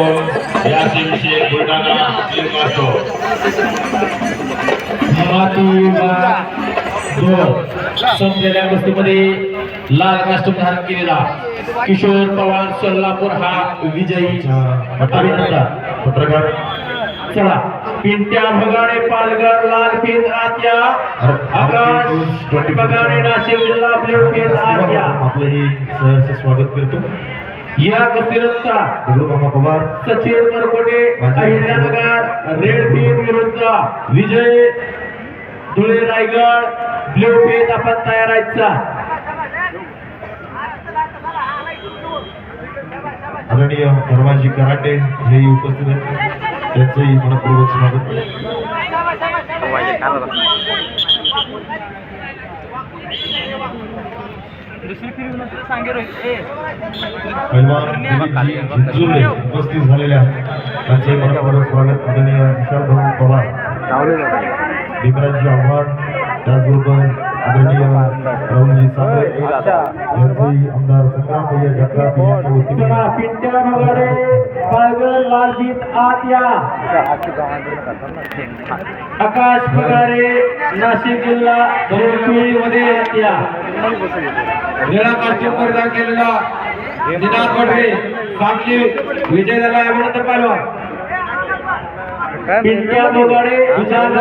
Nashik Shaikh Buldhana league असतो संपलेल्या गोष्टीमध्ये लाल राष्ट्र धारण केलेला किशोर पवार सोलापूर हा विजयी पत्रकार. चला पिंट्या भगाडे पालघर लाल पेन आत्या. आकाश भगाडे नाशिक जिल्हा आपले पेन आत्या. आपलंही सहर्ष स्वागत करतो. या मामा पवार सचिन मरकोटे अहिल्यानगर रेड पेन विरुद्ध विजय धुळे रायगड ब्ल्यू पेन आपण तयार राहायचा आदरणीय धर्माजी कराटे हेही उपस्थित आहेत. त्यांचंही मनपूर्वक स्वागत. उपस्थित झालेल्या त्यांचंही मनपूर्वक स्वागत आदरणीय विशाल भाऊ पवार. भीमराजी आव्हाड त्याचबरोबर आदरणीय राहुलजी साबळे यांचंही आमदार संग्राम भैया जगताप यांच्या वतीने चला पिंट्या भगाडे पालघर आत्या आकाश पगारे नाशिक जिल्हा मध्ये आत्या निळा कास्ट्यूम परिधान केलेला निनाद पटरे सांगली विजय झाला यानंतर पहिलवान पिंट्या भगाडे विचार